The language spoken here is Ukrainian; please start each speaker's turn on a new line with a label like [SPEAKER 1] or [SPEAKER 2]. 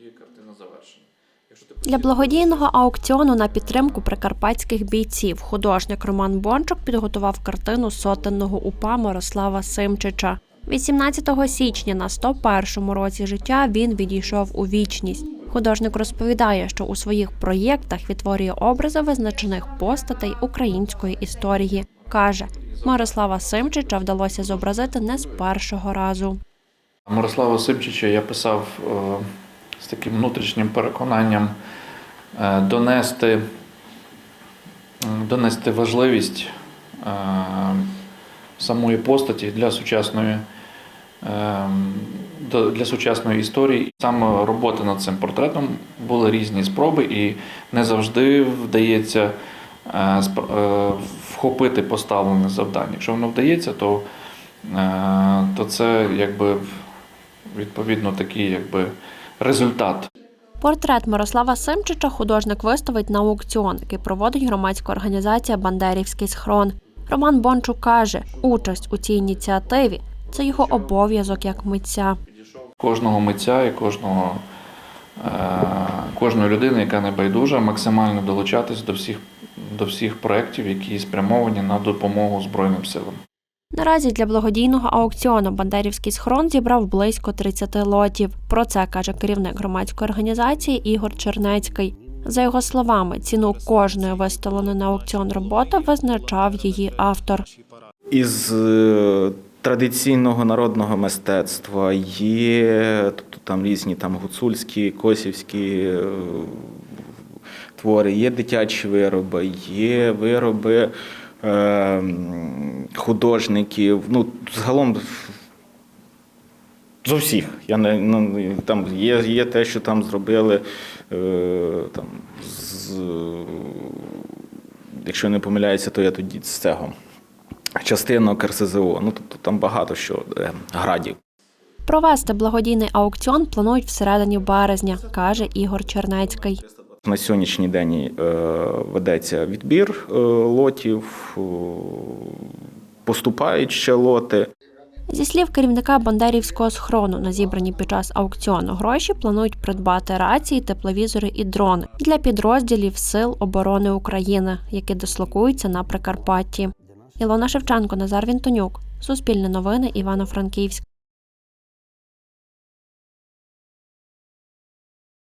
[SPEAKER 1] тоді картина завершена.
[SPEAKER 2] Для благодійного аукціону на підтримку прикарпатських бійців художник Роман Бончук підготував картину сотенного упа Мирослава Симчича. 18 січня на 101-му році життя він відійшов у вічність. Художник розповідає, що у своїх проєктах відтворює образи визначених постатей української історії. Каже, Мирослава Симчича вдалося зобразити не з першого разу.
[SPEAKER 1] Мирослава Симчича я писав е, з таким внутрішнім переконанням е, донести, донести важливість е, самої постаті для сучасної, е, для сучасної історії. Саме роботи над цим портретом були різні спроби, і не завжди вдається вхопити поставлене завдання. Якщо воно вдається, то, то це якби відповідно такий якби результат.
[SPEAKER 2] Портрет Мирослава Симчича художник виставить на аукціон, який проводить громадська організація Бандерівський схрон. Роман Бончук каже, участь у цій ініціативі це його обов'язок як митця.
[SPEAKER 1] Кожного митця і кожного, е, кожної людини, яка не байдужа, максимально долучатись до всіх, до всіх проєктів, які спрямовані на допомогу Збройним силам.
[SPEAKER 2] Наразі для благодійного аукціону Бандерівський схрон зібрав близько 30 лотів. Про це каже керівник громадської організації Ігор Чернецький. За його словами, ціну кожної виставленої на аукціон роботи визначав її автор.
[SPEAKER 3] Із е, традиційного народного мистецтва є тобто там різні там гуцульські, косівські е, твори, є дитячі вироби, є вироби художників. Ну, загалом з усіх. Я не ну, там є, є те, що там зробили е, там, з, якщо не помиляюся, то я тоді з цього частинок РСЗО. Ну тобто там багато що е, градів.
[SPEAKER 2] Провести благодійний аукціон планують всередині березня, каже Ігор Чернецький.
[SPEAKER 3] На сьогоднішній день е, ведеться відбір е, лотів, е, поступають ще лоти.
[SPEAKER 2] Зі слів керівника Бандерівського схрону, на зібрані під час аукціону гроші планують придбати рації, тепловізори і дрони для підрозділів Сил оборони України, які дислокуються на Прикарпатті. Ілона Шевченко, Назар Вінтонюк, Суспільне новини, Івано-Франківськ.